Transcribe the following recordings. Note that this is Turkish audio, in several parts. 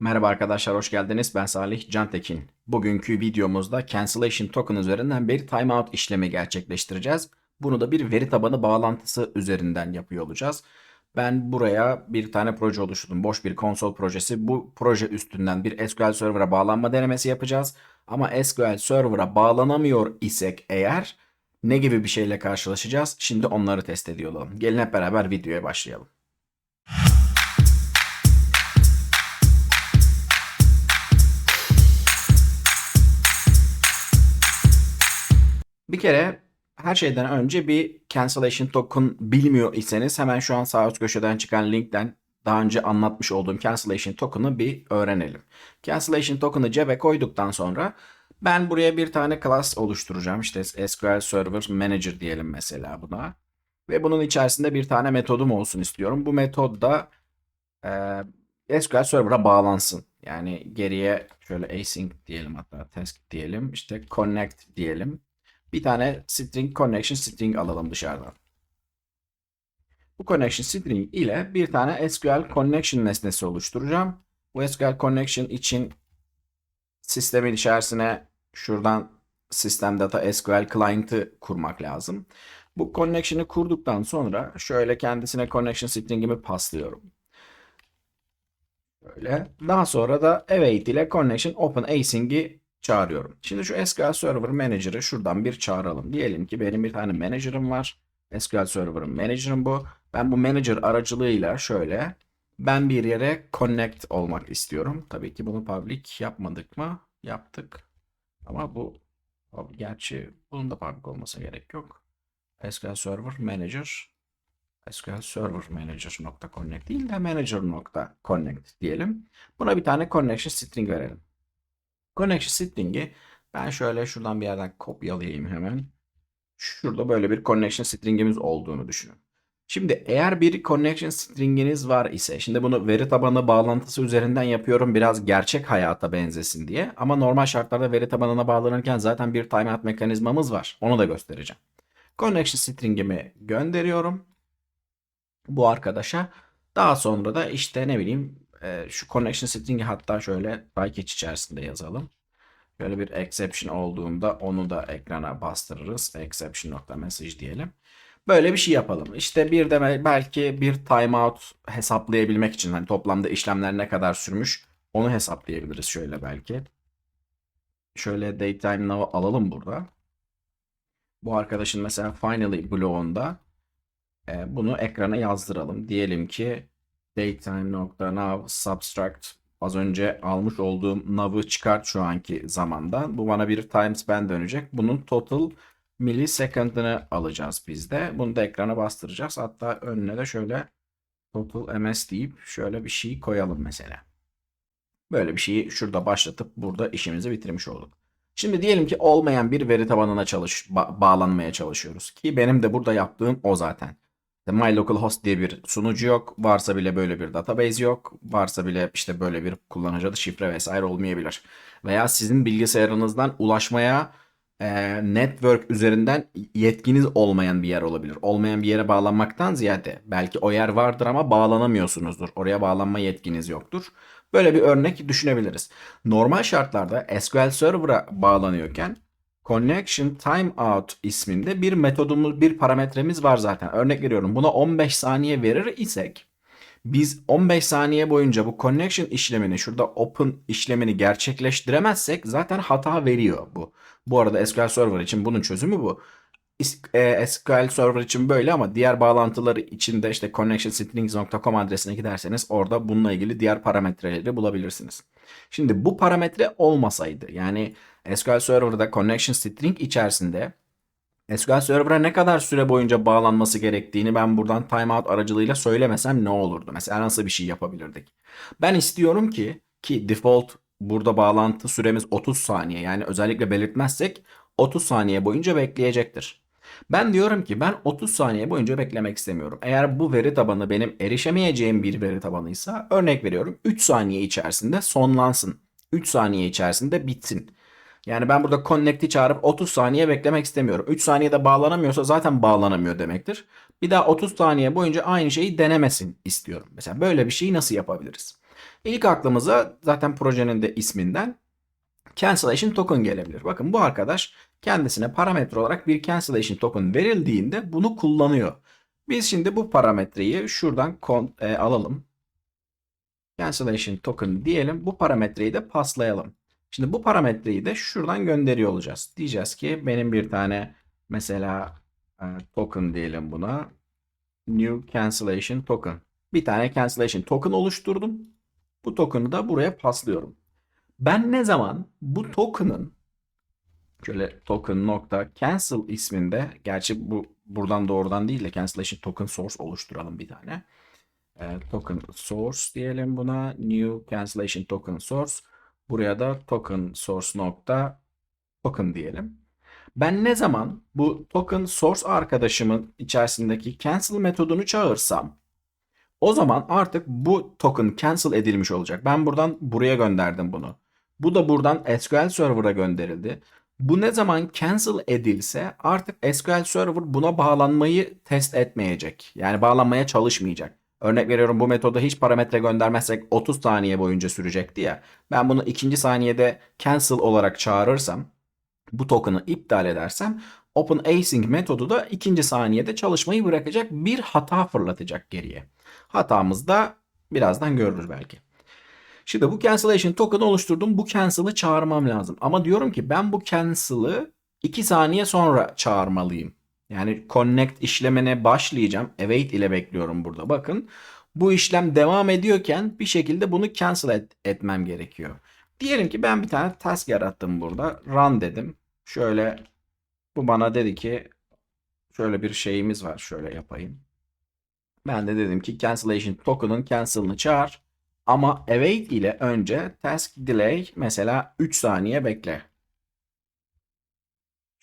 Merhaba arkadaşlar, hoş geldiniz. Ben Salih Cantekin. Bugünkü videomuzda cancellation token üzerinden bir timeout işlemi gerçekleştireceğiz. Bunu da bir veri tabanı bağlantısı üzerinden yapıyor olacağız. Ben buraya bir tane proje oluşturdum. Boş bir konsol projesi. Bu proje üstünden bir SQL Server'a bağlanma denemesi yapacağız. Ama SQL Server'a bağlanamıyor isek eğer ne gibi bir şeyle karşılaşacağız? Şimdi onları test ediyor. Gelin hep beraber videoya başlayalım. Bir kere her şeyden önce bir cancellation token bilmiyor iseniz hemen şu an sağ üst köşeden çıkan linkten daha önce anlatmış olduğum cancellation token'ı bir öğrenelim. Cancellation token'ı cebe koyduktan sonra ben buraya bir tane class oluşturacağım. İşte SQL Server Manager diyelim mesela buna. Ve bunun içerisinde bir tane metodum olsun istiyorum. Bu metod da e, SQL Server'a bağlansın. Yani geriye şöyle async diyelim hatta task diyelim. İşte connect diyelim. Bir tane string connection string alalım dışarıdan. Bu connection string ile bir tane SQL connection nesnesi oluşturacağım. Bu SQL connection için sistemin içerisine şuradan sistem data SQL client'ı kurmak lazım. Bu connection'ı kurduktan sonra şöyle kendisine connection string'imi paslıyorum. Böyle. Daha sonra da await ile connection open async'i çağırıyorum. Şimdi şu SQL Server Manager'ı şuradan bir çağıralım. Diyelim ki benim bir tane manager'ım var. SQL Server'ın manager'ım bu. Ben bu manager aracılığıyla şöyle ben bir yere connect olmak istiyorum. Tabii ki bunu public yapmadık mı? Yaptık. Ama bu gerçi bunun da public olmasa gerek yok. SQL Server Manager SQL Server Manager nokta connect değil de manager nokta connect diyelim. Buna bir tane connection string verelim. Connection string'i ben şöyle şuradan bir yerden kopyalayayım hemen. Şurada böyle bir connection string'imiz olduğunu düşünün. Şimdi eğer bir connection string'iniz var ise, şimdi bunu veri tabanı bağlantısı üzerinden yapıyorum biraz gerçek hayata benzesin diye. Ama normal şartlarda veri tabanına bağlanırken zaten bir timeout mekanizmamız var. Onu da göstereceğim. Connection string'imi gönderiyorum bu arkadaşa. Daha sonra da işte ne bileyim e, şu connection string'i hatta şöyle package içerisinde yazalım. Böyle bir exception olduğunda onu da ekrana bastırırız. Exception.message diyelim. Böyle bir şey yapalım. İşte bir de belki bir timeout hesaplayabilmek için hani toplamda işlemler ne kadar sürmüş onu hesaplayabiliriz şöyle belki. Şöyle datetime now'ı alalım burada. Bu arkadaşın mesela finally bloğunda e, bunu ekrana yazdıralım. Diyelim ki datetime.now subtract az önce almış olduğum nav'ı çıkart şu anki zamandan. Bu bana bir timespan dönecek. Bunun total millisecond'ını alacağız biz de. Bunu da ekrana bastıracağız. Hatta önüne de şöyle total ms deyip şöyle bir şey koyalım mesela. Böyle bir şeyi şurada başlatıp burada işimizi bitirmiş olduk. Şimdi diyelim ki olmayan bir veri tabanına çalış ba- bağlanmaya çalışıyoruz ki benim de burada yaptığım o zaten. My localhost diye bir sunucu yok. Varsa bile böyle bir database yok. Varsa bile işte böyle bir kullanıcı adı şifre vesaire olmayabilir. Veya sizin bilgisayarınızdan ulaşmaya e, network üzerinden yetkiniz olmayan bir yer olabilir. Olmayan bir yere bağlanmaktan ziyade belki o yer vardır ama bağlanamıyorsunuzdur. Oraya bağlanma yetkiniz yoktur. Böyle bir örnek düşünebiliriz. Normal şartlarda SQL Server'a bağlanıyorken Connection Timeout isminde bir metodumuz, bir parametremiz var zaten. Örnek veriyorum buna 15 saniye verir isek biz 15 saniye boyunca bu connection işlemini şurada open işlemini gerçekleştiremezsek zaten hata veriyor bu. Bu arada SQL Server için bunun çözümü bu. E, SQL Server için böyle ama diğer bağlantıları için de işte connectionstrings.com adresine giderseniz orada bununla ilgili diğer parametreleri bulabilirsiniz. Şimdi bu parametre olmasaydı yani SQL Server'da connection string içerisinde SQL Server'a ne kadar süre boyunca bağlanması gerektiğini ben buradan timeout aracılığıyla söylemesem ne olurdu? Mesela nasıl bir şey yapabilirdik? Ben istiyorum ki ki default burada bağlantı süremiz 30 saniye yani özellikle belirtmezsek 30 saniye boyunca bekleyecektir. Ben diyorum ki ben 30 saniye boyunca beklemek istemiyorum. Eğer bu veri tabanı benim erişemeyeceğim bir veri tabanıysa örnek veriyorum 3 saniye içerisinde sonlansın. 3 saniye içerisinde bitsin. Yani ben burada connect'i çağırıp 30 saniye beklemek istemiyorum. 3 saniyede bağlanamıyorsa zaten bağlanamıyor demektir. Bir daha 30 saniye boyunca aynı şeyi denemesin istiyorum. Mesela böyle bir şeyi nasıl yapabiliriz? İlk aklımıza zaten projenin de isminden cancellation token gelebilir. Bakın bu arkadaş kendisine parametre olarak bir cancellation token verildiğinde bunu kullanıyor. Biz şimdi bu parametreyi şuradan e, alalım. Cancellation token diyelim. Bu parametreyi de paslayalım. Şimdi bu parametreyi de şuradan gönderiyor olacağız. Diyeceğiz ki benim bir tane mesela e, token diyelim buna. New cancellation token. Bir tane cancellation token oluşturdum. Bu token'ı da buraya paslıyorum. Ben ne zaman bu token'ın şöyle token nokta cancel isminde gerçi bu buradan doğrudan değil de cancellation token source oluşturalım bir tane. E, token source diyelim buna. New cancellation token source. Buraya da token source nokta token diyelim. Ben ne zaman bu token source arkadaşımın içerisindeki cancel metodunu çağırsam o zaman artık bu token cancel edilmiş olacak. Ben buradan buraya gönderdim bunu. Bu da buradan SQL Server'a gönderildi. Bu ne zaman cancel edilse artık SQL Server buna bağlanmayı test etmeyecek. Yani bağlanmaya çalışmayacak. Örnek veriyorum bu metoda hiç parametre göndermezsek 30 saniye boyunca sürecekti ya. Ben bunu ikinci saniyede cancel olarak çağırırsam bu token'ı iptal edersem OpenAsync metodu da ikinci saniyede çalışmayı bırakacak bir hata fırlatacak geriye. Hatamız da birazdan görürüz belki. Şimdi bu cancellation token oluşturdum. Bu cancel'ı çağırmam lazım. Ama diyorum ki ben bu cancel'ı 2 saniye sonra çağırmalıyım. Yani connect işlemine başlayacağım. Await ile bekliyorum burada. Bakın bu işlem devam ediyorken bir şekilde bunu cancel et, etmem gerekiyor. Diyelim ki ben bir tane task yarattım burada. Run dedim. Şöyle bu bana dedi ki şöyle bir şeyimiz var. Şöyle yapayım. Ben de dedim ki cancellation token'ın cancel'ını çağır. Ama await ile önce task delay mesela 3 saniye bekle.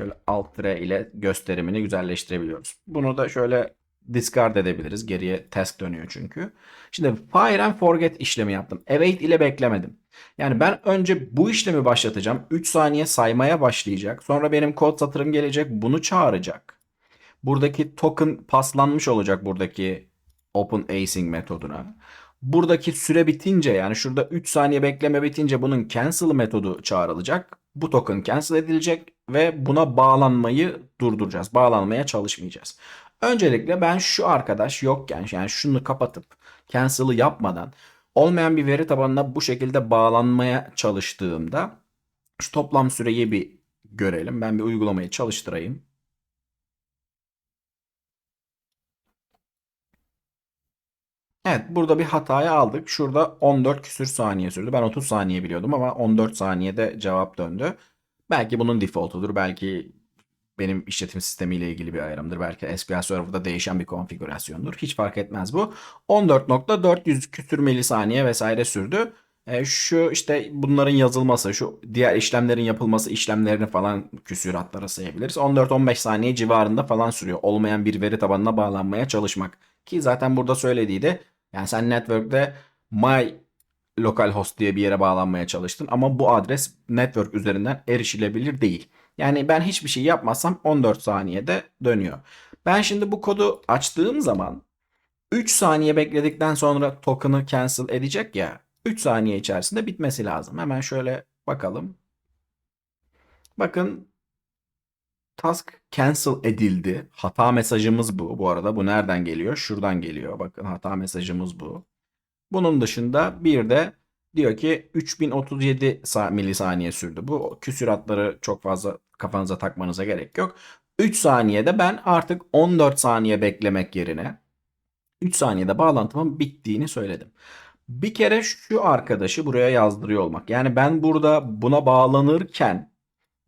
Şöyle alt tire ile gösterimini güzelleştirebiliyoruz. Bunu da şöyle discard edebiliriz. Geriye task dönüyor çünkü. Şimdi fire and forget işlemi yaptım. Await ile beklemedim. Yani ben önce bu işlemi başlatacağım. 3 saniye saymaya başlayacak. Sonra benim kod satırım gelecek. Bunu çağıracak. Buradaki token paslanmış olacak buradaki OpenAsync metoduna. Buradaki süre bitince yani şurada 3 saniye bekleme bitince bunun cancel metodu çağrılacak. Bu token cancel edilecek ve buna bağlanmayı durduracağız. Bağlanmaya çalışmayacağız. Öncelikle ben şu arkadaş yokken yani şunu kapatıp cancel'ı yapmadan olmayan bir veri tabanına bu şekilde bağlanmaya çalıştığımda şu toplam süreyi bir görelim. Ben bir uygulamayı çalıştırayım. Evet burada bir hatayı aldık. Şurada 14 küsür saniye sürdü. Ben 30 saniye biliyordum ama 14 saniyede cevap döndü. Belki bunun defaultudur. Belki benim işletim sistemiyle ilgili bir ayarımdır. Belki SQL Server'da değişen bir konfigürasyondur. Hiç fark etmez bu. 14.400 küsür milisaniye vesaire sürdü. E, şu işte bunların yazılması, şu diğer işlemlerin yapılması işlemlerini falan küsüratlara sayabiliriz. 14-15 saniye civarında falan sürüyor. Olmayan bir veri tabanına bağlanmaya çalışmak. Ki zaten burada söylediği de yani sen network'te my localhost diye bir yere bağlanmaya çalıştın ama bu adres network üzerinden erişilebilir değil. Yani ben hiçbir şey yapmazsam 14 saniyede dönüyor. Ben şimdi bu kodu açtığım zaman 3 saniye bekledikten sonra token'ı cancel edecek ya. 3 saniye içerisinde bitmesi lazım. Hemen şöyle bakalım. Bakın task cancel edildi. Hata mesajımız bu. Bu arada bu nereden geliyor? Şuradan geliyor. Bakın hata mesajımız bu. Bunun dışında bir de diyor ki 3037 milisaniye sürdü. Bu küsuratları çok fazla kafanıza takmanıza gerek yok. 3 saniyede ben artık 14 saniye beklemek yerine 3 saniyede bağlantımın bittiğini söyledim. Bir kere şu arkadaşı buraya yazdırıyor olmak. Yani ben burada buna bağlanırken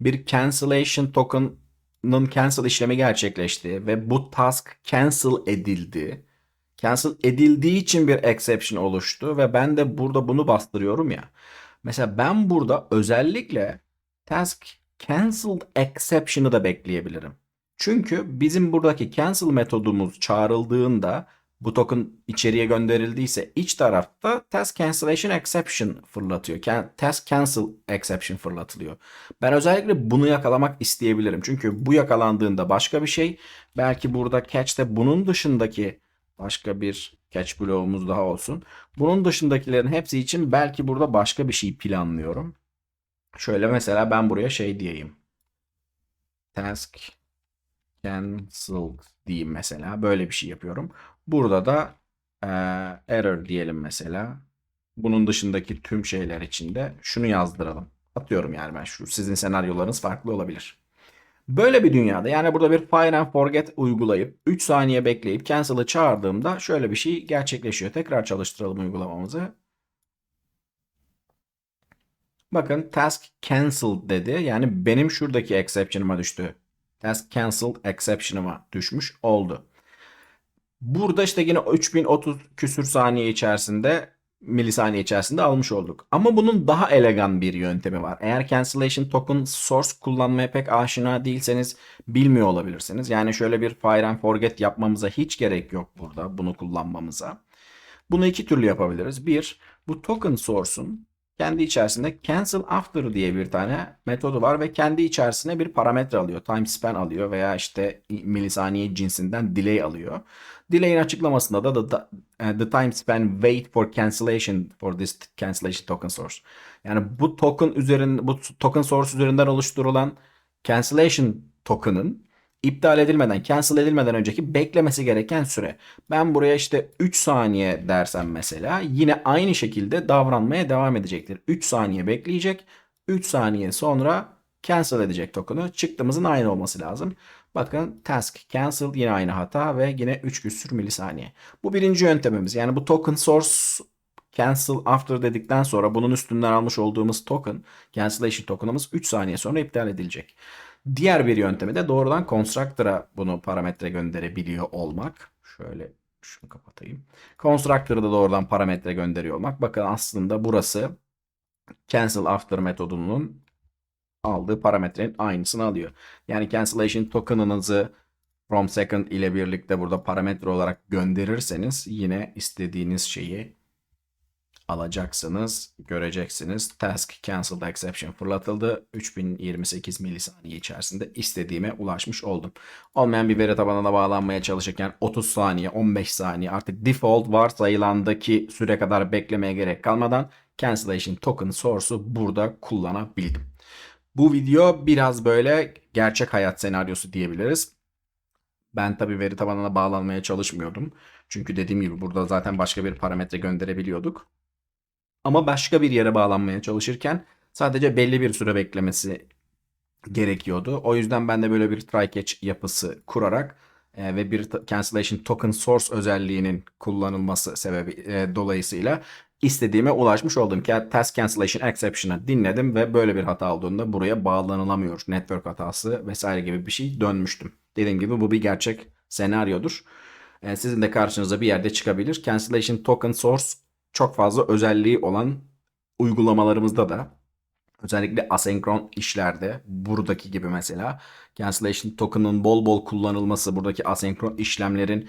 bir cancellation token'ın cancel işlemi gerçekleşti ve bu task cancel edildi. Cancel edildiği için bir exception oluştu ve ben de burada bunu bastırıyorum ya. Mesela ben burada özellikle task cancelled exception'ı da bekleyebilirim. Çünkü bizim buradaki cancel metodumuz çağrıldığında bu token içeriye gönderildiyse iç tarafta task cancellation exception fırlatıyor. Task cancel exception fırlatılıyor. Ben özellikle bunu yakalamak isteyebilirim. Çünkü bu yakalandığında başka bir şey. Belki burada catch'te bunun dışındaki başka bir catch bloğumuz daha olsun. Bunun dışındakilerin hepsi için belki burada başka bir şey planlıyorum. Şöyle mesela ben buraya şey diyeyim. Task cancelled diyeyim mesela. Böyle bir şey yapıyorum. Burada da eee, error diyelim mesela. Bunun dışındaki tüm şeyler için de şunu yazdıralım. Atıyorum yani ben şu sizin senaryolarınız farklı olabilir. Böyle bir dünyada yani burada bir fire and forget uygulayıp 3 saniye bekleyip cancel'ı çağırdığımda şöyle bir şey gerçekleşiyor. Tekrar çalıştıralım uygulamamızı. Bakın task cancelled dedi. Yani benim şuradaki exception'ıma düştü. Task cancelled exception'ıma düşmüş oldu. Burada işte yine 3030 küsür saniye içerisinde milisaniye içerisinde almış olduk. Ama bunun daha elegan bir yöntemi var. Eğer cancellation token source kullanmaya pek aşina değilseniz bilmiyor olabilirsiniz. Yani şöyle bir fire and forget yapmamıza hiç gerek yok burada bunu kullanmamıza. Bunu iki türlü yapabiliriz. Bir, bu token source'un kendi içerisinde cancel after diye bir tane metodu var ve kendi içerisine bir parametre alıyor. Time span alıyor veya işte milisaniye cinsinden delay alıyor. Delay'in açıklamasında da the, the, the time span wait for cancellation for this cancellation token source. Yani bu token üzerinde bu token source üzerinden oluşturulan cancellation token'ın iptal edilmeden, cancel edilmeden önceki beklemesi gereken süre. Ben buraya işte 3 saniye dersem mesela yine aynı şekilde davranmaya devam edecektir. 3 saniye bekleyecek. 3 saniye sonra cancel edecek token'ı. Çıktığımızın aynı olması lazım. Bakın task cancel yine aynı hata ve yine 3 küsür milisaniye. Bu birinci yöntemimiz. Yani bu token source cancel after dedikten sonra bunun üstünden almış olduğumuz token cancellation token'ımız 3 saniye sonra iptal edilecek. Diğer bir yöntemi de doğrudan constructor'a bunu parametre gönderebiliyor olmak. Şöyle şunu kapatayım. Constructor'a da doğrudan parametre gönderiyor olmak. Bakın aslında burası cancel after metodunun aldığı parametrenin aynısını alıyor. Yani cancellation token'ınızı from second ile birlikte burada parametre olarak gönderirseniz yine istediğiniz şeyi alacaksınız, göreceksiniz. Task cancelled exception fırlatıldı. 3028 milisaniye içerisinde istediğime ulaşmış oldum. Olmayan bir veri tabanına bağlanmaya çalışırken 30 saniye, 15 saniye artık default varsayılandaki süre kadar beklemeye gerek kalmadan cancellation token source'u burada kullanabildim. Bu video biraz böyle gerçek hayat senaryosu diyebiliriz. Ben tabii veri tabanına bağlanmaya çalışmıyordum. Çünkü dediğim gibi burada zaten başka bir parametre gönderebiliyorduk. Ama başka bir yere bağlanmaya çalışırken sadece belli bir süre beklemesi gerekiyordu. O yüzden ben de böyle bir try catch yapısı kurarak e, ve bir cancellation token source özelliğinin kullanılması sebebi e, dolayısıyla istediğime ulaşmış oldum. Task cancellation exception'ı dinledim ve böyle bir hata olduğunda buraya bağlanılamıyor. Network hatası vesaire gibi bir şey dönmüştüm. Dediğim gibi bu bir gerçek senaryodur. E, sizin de karşınıza bir yerde çıkabilir. Cancellation token source çok fazla özelliği olan uygulamalarımızda da özellikle asenkron işlerde buradaki gibi mesela cancellation token'ın bol bol kullanılması buradaki asenkron işlemlerin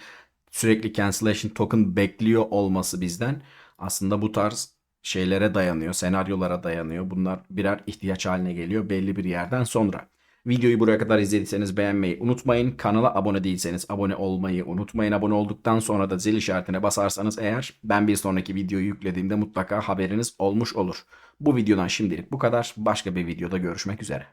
sürekli cancellation token bekliyor olması bizden aslında bu tarz şeylere dayanıyor, senaryolara dayanıyor. Bunlar birer ihtiyaç haline geliyor belli bir yerden sonra. Videoyu buraya kadar izlediyseniz beğenmeyi unutmayın. Kanala abone değilseniz abone olmayı unutmayın. Abone olduktan sonra da zil işaretine basarsanız eğer ben bir sonraki videoyu yüklediğimde mutlaka haberiniz olmuş olur. Bu videodan şimdilik bu kadar. Başka bir videoda görüşmek üzere.